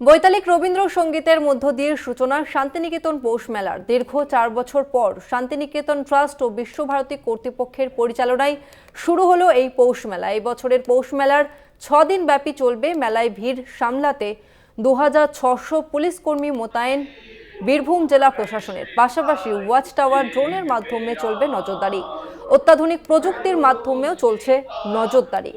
বৈতালিক রবীন্দ্রসঙ্গীতের মধ্য দিয়ে সূচনা শান্তিনিকেতন পৌষ মেলার। দীর্ঘ চার বছর পর শান্তিনিকেতন ট্রাস্ট ও বিশ্বভারতী কর্তৃপক্ষের পরিচালনায় শুরু হলো এই পৌষ মেলা। এই বছরের পৌষ মেলার দিন ব্যাপী চলবে মেলায় ভিড় সামলাতে দু হাজার ছশো পুলিশ কর্মী মোতায়েন বীরভূম জেলা প্রশাসনের। পাশাপাশি ওয়াচ টাওয়ার ড্রোনের মাধ্যমে চলবে নজরদারি। অত্যাধুনিক প্রযুক্তির মাধ্যমেও চলছে নজরদারি।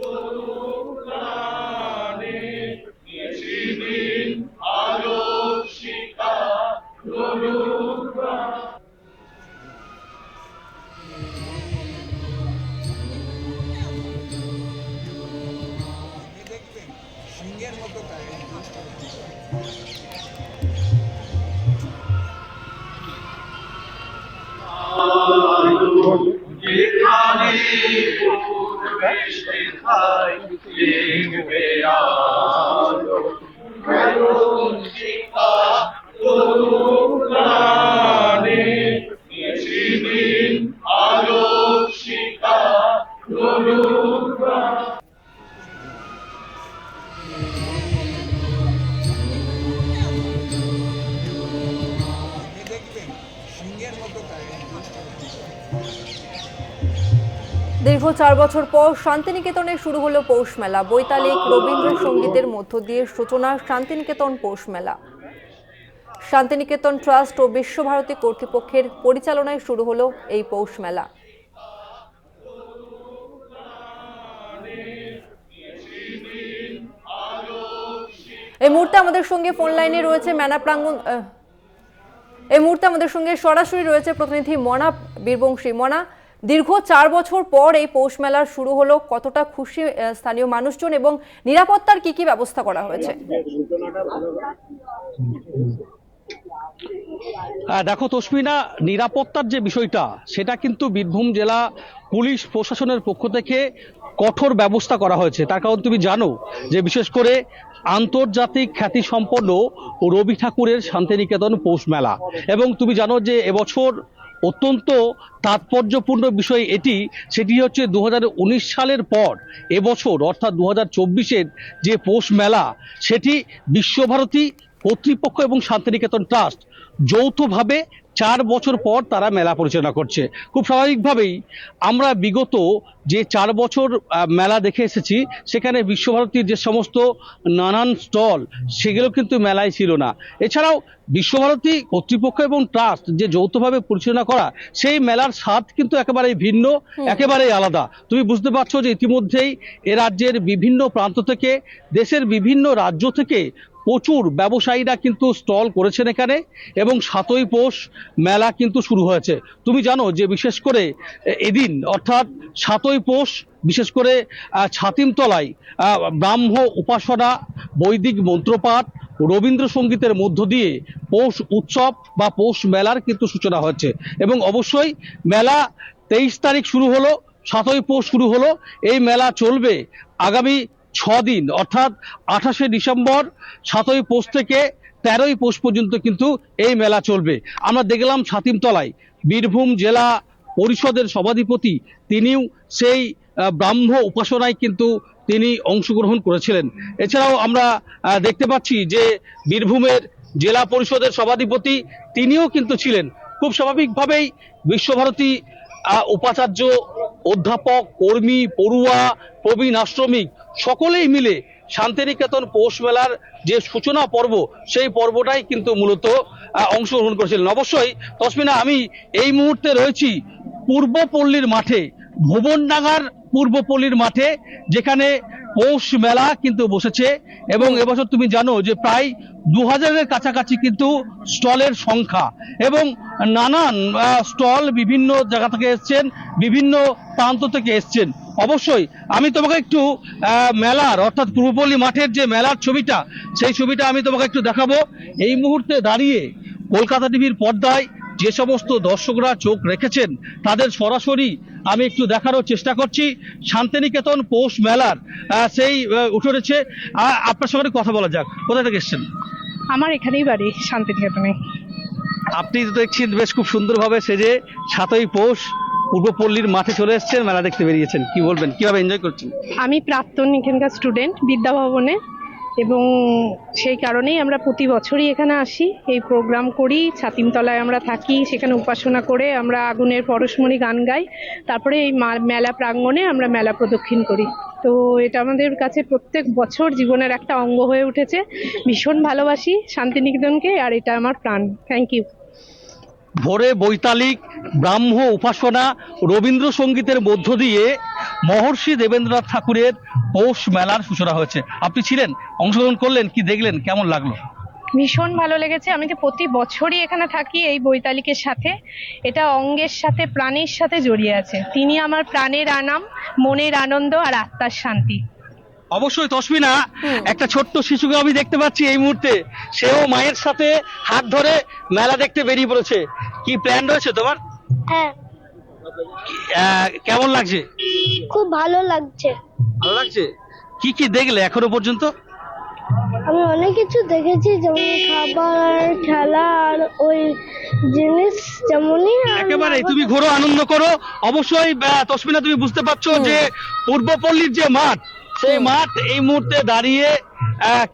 দীর্ঘ চার বছর পর শান্তিনিকেতনে শুরু হলো পৌষ মেলা। বৈতালিক রবীন্দ্রসঙ্গীতের মধ্য দিয়ে সূচনা শান্তিনিকেতন পৌষ মেলা। শান্তিনিকেতন ট্রাস্ট ও বিশ্বভারতী কর্তৃপক্ষের পরিচালনায় শুরু হলো এই পৌষ মেলা। এই মুহূর্তে আমাদের সঙ্গে ফোন লাইনে রয়েছে মেলা প্রাঙ্গণ আহ, এই মুহূর্তে আমাদের সঙ্গে সরাসরি রয়েছে প্রতিনিধি মনা বীরবংশী। মনা দীর্ঘ চার বছর পর এই পৌষ মেলা শুরু হলো। কতটা খুশি স্থানীয় মানুষজন এবং নিরাপত্তার কি কি ব্যবস্থা করা হয়েছে? দেখো তসমিনা, নিরাপত্তার যে বিষয়টা, সেটা কিন্তু বীরভূম জেলা পুলিশ প্রশাসনের পক্ষ থেকে কঠোর ব্যবস্থা করা হয়েছে। তার কারণ তুমি জানো যে বিশেষ করে আন্তর্জাতিক খ্যাতিসম্পন্ন রবি ঠাকুরের শান্তিনিকেতন পৌষ মেলা। এবং তুমি জানো যে এবছর অত্যন্ত তাৎপর্যপূর্ণ বিষয় এটি, সেটি হচ্ছে দু হাজার উনিশ সালের পর এবছর, অর্থাৎ দু হাজার যে পৌষ মেলা, সেটি বিশ্বভারতী কর্তৃপক্ষ এবং শান্তিনিকেতন ট্রাস্ট যৌথভাবে চার বছর পর তারা মেলা পরিচালনা করছে। খুব স্বাভাবিকভাবেই আমরা বিগত যে চার বছর মেলা দেখে এসেছি সেখানে বিশ্বভারতীর যে সমস্ত নানান স্টল সেগুলো কিন্তু মেলায় ছিল না। এছাড়াও বিশ্বভারতী কর্তৃপক্ষ এবং ট্রাস্ট যে যৌথভাবে পরিচালনা করা সেই মেলার স্বাদ কিন্তু একেবারেই ভিন্ন একেবারেই আলাদা। তুমি বুঝতে পারছ যে ইতিমধ্যেই এ রাজ্যের বিভিন্ন প্রান্ত থেকে দেশের বিভিন্ন রাজ্য থেকে প্রচুর ব্যবসায়ীরা কিন্তু স্টল করেছেন এখানে এবং সাতই পৌষ মেলা কিন্তু শুরু হয়েছে। তুমি জানো যে বিশেষ করে এদিন, অর্থাৎ সাতই পৌষ, বিশেষ করে ছাতিমতলায় ব্রাহ্ম উপাসনা, বৈদিক মন্ত্রপাঠ, রবীন্দ্রসঙ্গীতের মধ্য দিয়ে পৌষ উৎসব বা পৌষ মেলার কিন্তু সূচনা হচ্ছে এবং অবশ্যই মেলা তেইশ তারিখ শুরু হলো, সাতই পৌষ শুরু হলো। এই মেলা চলবে আগামী ছ দিন অর্থাৎ আঠাশে ডিসেম্বর সাতই পৌষ থেকে তেরোই পৌষ পর্যন্ত কিন্তু এই মেলা চলবে। আমরা দেখলাম ছাতিমতলায় বীরভূম জেলা পরিষদের সভাধিপতি তিনিও সেই ব্রাহ্ম উপাসনায় কিন্তু তিনি অংশগ্রহণ করেছিলেন। এছাড়াও আমরা দেখতে পাচ্ছি যে বীরভূমের জেলা পরিষদের সভাধিপতি তিনিও কিন্তু ছিলেন। খুব স্বাভাবিকভাবেই বিশ্বভারতী উপাচার্য, অধ্যাপক, কর্মী, পড়ুয়া, প্রবীণ আশ্রমিক, সকলেই মিলে শান্তিনিকেতন পৌষ মেলার যে সূচনা পর্ব, সেই পর্বটাই কিন্তু মূলত অংশগ্রহণ করেছিলেন অবশ্যই, তসমিনা, আমি এই মুহূর্তে রয়েছি পূর্বপল্লীর মাঠে, ভুবনডাঙ্গার পূর্বপল্লীর মাঠে, যেখানে পৌষ মেলা কিন্তু বসেছে। এবং এবছর তুমি জানো যে প্রায় দু হাজারের কাছাকাছি কিন্তু স্টলের সংখ্যা এবং নানান স্টল বিভিন্ন জায়গা থেকে এসছেন, বিভিন্ন প্রান্ত থেকে এসছেন। অবশ্যই আমি তোমাকে একটু মেলার অর্থাৎ পূর্বপল্লী মাঠের যে মেলার ছবিটা, সেই ছবিটা আমি তোমাকে একটু দেখাবো। এই মুহূর্তে দাঁড়িয়ে কলকাতা টিভির পর্দায় যে সমস্ত দর্শকরা চোখ রেখেছেন, তাদের সরাসরি আমি একটু দেখানোর চেষ্টা করছি। শান্তিনিকেতন পৌষ মেলার সেই উঠে রয়েছে আপনার সঙ্গে কথা বলা যাক। কোথা থেকে এসছেন? আমার এখানেই বাড়ি শান্তিনিকেতনে। আপনি তো দেখছি বেশ খুব সুন্দরভাবে সেজে সাতই পৌষ পূর্বপল্লীর মাঠে চলে এসেছেন মেলা দেখতে বেরিয়েছেন। কি বলবেন? কীভাবে এনজয় করছেন? আমি প্রাক্তন এখানকার স্টুডেন্ট বিদ্যাভবনে এবং সেই কারণেই আমরা প্রতি বছরই এখানে আসি। এই প্রোগ্রাম করি, ছাতিমতলায় আমরা থাকি, সেখানে উপাসনা করে আমরা আগুনের পরশমণি গান গাই। তারপরে এই মেলা প্রাঙ্গণে আমরা মেলা প্রদক্ষিণ করি। তো এটা আমাদের কাছে প্রত্যেক বছর জীবনের একটা অঙ্গ হয়ে উঠেছে। ভীষণ ভালোবাসি শান্তিনিকেতনকে আর এটা আমার প্রাণ। থ্যাংক ইউ ভোরে বৈতালিক, ব্রাহ্ম উপাসনা, রবীন্দ্রসঙ্গীতের মধ্য দিয়ে মহর্ষি দেবেন্দ্রনাথ ঠাকুরের পৌষ মেলার সূচনা হয়েছে। আপনি ছিলেন, অংশগ্রহণ করলেন, কি দেখলেন, কেমন লাগল? ভীষণ ভালো লেগেছে। আমি তো প্রতি বছরই এখানে থাকি এই বৈতালিকের সাথে। এটা অঙ্গের সাথে, প্রাণের সাথে জড়িয়ে আছে। তিনি আমার প্রাণের আনাম, মনের আনন্দ আর আত্মার শান্তি। অবশ্যই তসমিনা একটা ছোট্ট শিশুকে আমি দেখতে পাচ্ছি এই মুহূর্তে। সেও মায়ের সাথে হাত ধরে মেলা দেখতে বেরিয়ে পড়েছে। কি প্ল্যান রয়েছে তোমার? হ্যাঁ। কেমন লাগছে? খুব ভালো লাগছে। ভালো লাগছে? কি কি দেখলে এখনও পর্যন্ত? আমি অনেক কিছু দেখেছি যেমন খাবার খেলা আর ওই জিনিস যেমনই একেবারে তুমি ঘোরো আনন্দ করো। অবশ্যই তসমিনা তুমি বুঝতে পারছ যে পূর্বপল্লীর যে মাঠ সেই মাঠ এই মুহূর্তে দাঁড়িয়ে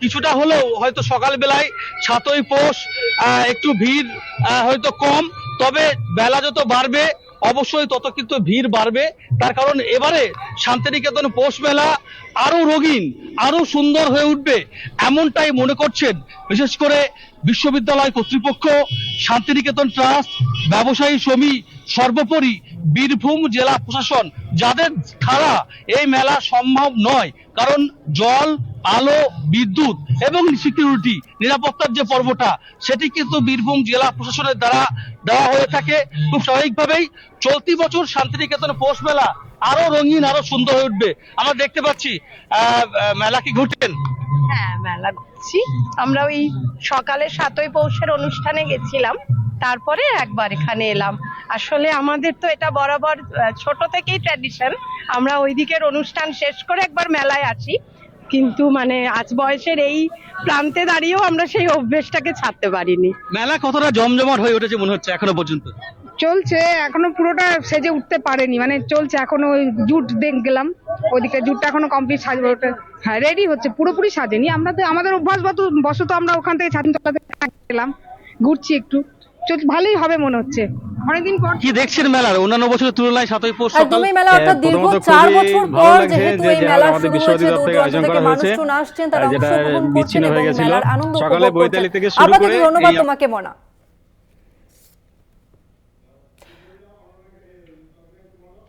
কিছুটা হলেও হয়তো সকালবেলায় সাতই পোষ একটু ভিড় হয়তো কম, তবে বেলা যত বাড়বে, অবশ্যই তত কিন্তু ভিড় বাড়বে। তার কারণ এবারে শান্তিনিকেতন পৌষ মেলা আরও রঙিন আরও সুন্দর হয়ে উঠবে এমনটাই মনে করছেন বিশেষ করে বিশ্ববিদ্যালয় কর্তৃপক্ষ, শান্তিনিকেতন ট্রাস্ট, ব্যবসায়ী শ্রমিক সর্বোপরি বীরভূম জেলা প্রশাসন যাদের ছাড়া এই মেলা সম্ভব নয়, কারণ জল, আলো, বিদ্যুৎ এবং সিকিউরিটি নিরাপত্তার যে পর্বটা, সেটি কিন্তু বীরভূম জেলা প্রশাসনের দ্বারা দেওয়া হয়ে থাকে। খুব স্বাভাবিকভাবেই চলতি বছর শান্তিনিকেতন পৌষ মেলা আরও রঙিন, আরও সুন্দর হয়ে উঠবে। আমরা দেখতে পাচ্ছি মেলা কি ঘুরছেন হ্যাঁ মেলা ঘুরছি আমরা ওই সকালে সাতই পৌষের অনুষ্ঠানে গেছিলাম। তারপরে একবার এখানে এলাম। আসলে আমাদের তো এটা বরাবর ছোট থেকেই ট্র্যাডিশন আমরা ওই দিকের অনুষ্ঠান শেষ করে একবার মেলায় আসি। কিন্তু মানে আজ বয়সের এই প্রান্তে দাঁড়িয়েও আমরা সেই অভ্যেসটাকে ছাড়তে পারিনি। মেলা কতটা জমজমাট হয়ে উঠেছে মনে হচ্ছে এখনও পর্যন্ত? চলছে এখনও পুরোটা সেজে উঠতে পারেনি। মানে চলছে এখনও ওই জুট দেখ গেলাম। ওদিকে জুটটা এখনও কমপ্লিট সাজবে ওটা হ্যাঁ রেডি হচ্ছে পুরোপুরি সাজেনি। আমরা তো আমাদের অভ্যাস বত বশত আমরা ওখান থেকে ছাতিমতলাতে গেলাম। ঘুরছি একটু। চল ভালোই হবে মনে হচ্ছে। অনেকদিন পর কি দেখছেন মেলার? অন্যান্য বছরের তুলনায় সাতই পৌষ একদমই মেলা অর্থাৎ হ্যাঁ, দীর্ঘ চার বছর পর যেহেতু এই মেলা শুরু হয়েছে দূর আয়োজন করা হয়েছে, আসছেন তারা অংশগ্রহণ করছেন এবং হয়ে গেছিল, মেলার আনন্দ সকালে উপভোগ বৈতালি করছেন। থেকে শুরু করে ধন্যবাদ তোমাকে মনা।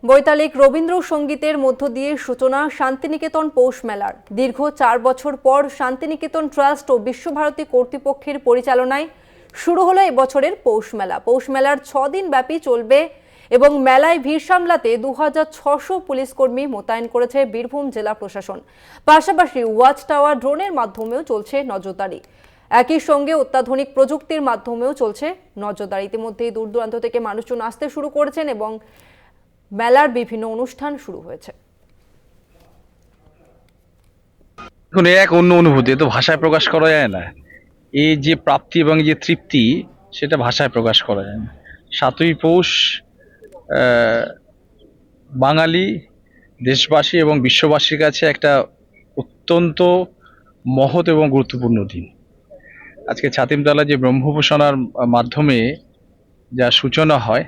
বৈতালিক রবীন্দ্রসঙ্গীতের মধ্য দিয়ে সূচনা শান্তিনিকেতন পৌষ মেলার। দীর্ঘ চার বছর পর শান্তিনিকেতন ট্রাস্ট ও বিশ্বভারতী কর্তৃপক্ষের পরিচালনায় শুরু হলো এবছরের পৌষ মেলা। পৌষ মেলার ছ দিন ব্যাপী চলবে এবং মেলায় ভিড় সামলাতে দু হাজার ছশো পুলিশ কর্মী মোতায়েন করেছে বীরভূম জেলা প্রশাসন। পাশাপাশি ওয়াচ টাওয়ার ড্রোনের মাধ্যমেও চলছে নজরদারি। একই সঙ্গে অত্যাধুনিক প্রযুক্তির মাধ্যমেও চলছে নজরদারি। ইতিমধ্যেই দূর দূরান্ত থেকে মানুষজন আসতে শুরু করেছেন এবং মেলার বিভিন্ন অনুষ্ঠান শুরু হয়েছে। এক অন্য অনুভূতি তো ভাষায় প্রকাশ করা যায় না। এই যে প্রাপ্তি এবং যে তৃপ্তি, সেটা ভাষায় প্রকাশ করা যায় না। সাতই পৌষ বাঙালি, দেশবাসী এবং বিশ্ববাসীর কাছে একটা অত্যন্ত মহৎ এবং গুরুত্বপূর্ণ দিন। আজকে ছাতিমতলা যে ব্রহ্মভূষণার মাধ্যমে যা সূচনা হয়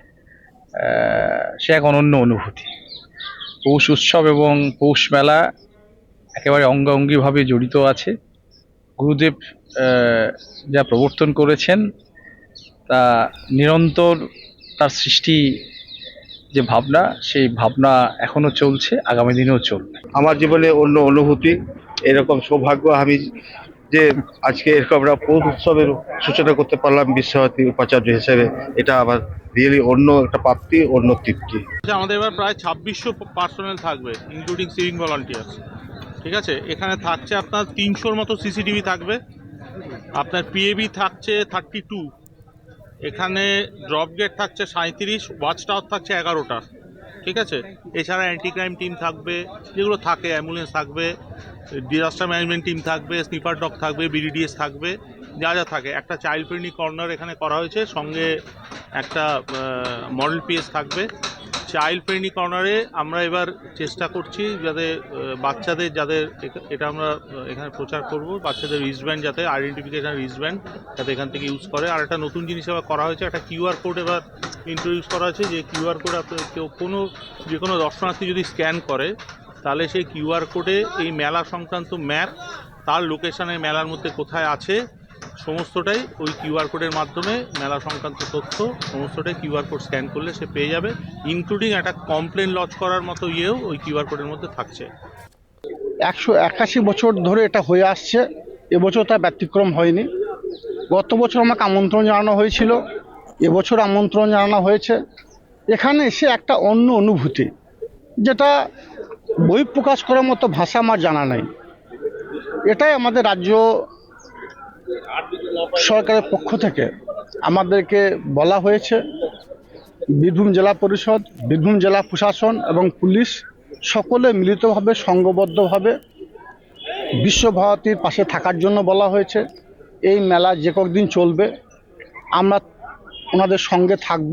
সে এক অনন্য অনুভূতি। পৌষ উৎসব এবং পৌষ মেলা একেবারে অঙ্গাঙ্গিভাবে জড়িত আছে। গুরুদেব যা প্রবর্তন করেছেন তা নিরন্তর তার সৃষ্টি যে ভাবনা সেই ভাবনা এখনও চলছে আগামী দিনেও চলবে। আমার জীবনে অন্য অনুভূতি এরকম সৌভাগ্য আমি যে আজকে এরকম আমরা পৌষ উৎসবের সূচনা করতে পারলাম বিশ্বভারতী উপাচার্য হিসেবে এটা আবার রিয়েলি অন্য একটা প্রাপ্তি অন্য তৃপ্তি। আচ্ছা, আমাদের এবার প্রায় ছাব্বিশশো পার্সোনাল থাকবে ইনক্লুডিং সিভিং ভলান্টিয়ার্স ঠিক আছে? এখানে থাকছে আপনার তিনশোর মতো সিসিটিভি থাকবে আপনার পিএবি থাকছে থার্টি টু এখানে ড্রপ গেট থাকছে সাঁত্রিশ ওয়াচ টাওয়ার থাকছে এগারোটা। ঠিক আছে? এছাড়া অ্যান্টি ক্রাইম টিম থাকবে, যেগুলো থাকে অ্যাম্বুলেন্স থাকবে ডিজাস্টার ম্যানেজমেন্ট টিম থাকবে স্নিপার ডগ থাকবে বিডিডিএস থাকবে, যা যা থাকে। একটা চাইল্ড ফ্রেন্ডলি কর্নার এখানে করা হয়েছে, সঙ্গে একটা মডেল পিএস থাকবে। চাইল্ড ফ্রেন্ডলি কর্নারে আমরা এবার চেষ্টা করছি যাতে বাচ্চাদের যাদের এটা আমরা এখানে প্রচার করব, বাচ্চাদের রিস্টব্যান্ড যাতে আইডেন্টিফিকেশন রিস্টব্যান্ড যাতে এখান থেকে ইউজ করে। আর একটা নতুন জিনিস এবার করা হয়েছে, একটা কিউআর কোড এবার ইন্ট্রোডিউস করা হয়েছে, যে কিউআর কোড আপনার কেউ কোনো, যে কোনো দর্শনার্থী যদি স্ক্যান করে, তাহলে সেই কিউআর কোডে এই মেলা সংক্রান্ত ম্যাপ তার লোকেশনে মেলার মধ্যে কোথায় আছে সমস্তটাই ওই কিউআর কোডের মাধ্যমে মেলা সংক্রান্ত তথ্য, সমস্তটাই কিউআর কোড স্ক্যান করলে সে পেয়ে যাবে ইনক্লুডিং একটা কমপ্লেন লজ করার মতো ইয়েও ওই কিউআর কোডের মধ্যে থাকছে। একশো একাশি বছর ধরে এটা হয়ে আসছে, এবছর তার ব্যতিক্রম হয়নি। গত বছর আমাকে আমন্ত্রণ জানানো হয়েছিল, এবছর আমন্ত্রণ জানানো হয়েছে। এখানে এসে একটা অন্য অনুভূতি, যেটা বই প্রকাশ করার মতো ভাষা আমার জানা নেই। এটাই আমাদের রাজ্য সরকারের পক্ষ থেকে আমাদেরকে বলা হয়েছে, বীরভূম জেলা পরিষদ, বীরভূম জেলা প্রশাসন এবং পুলিশ সকলে মিলিতভাবে সংঘবদ্ধভাবে বিশ্বভারতীর পাশে থাকার জন্য বলা হয়েছে, এই মেলা যে কদিন চলবে, আমরা ওনাদের সঙ্গে থাকব।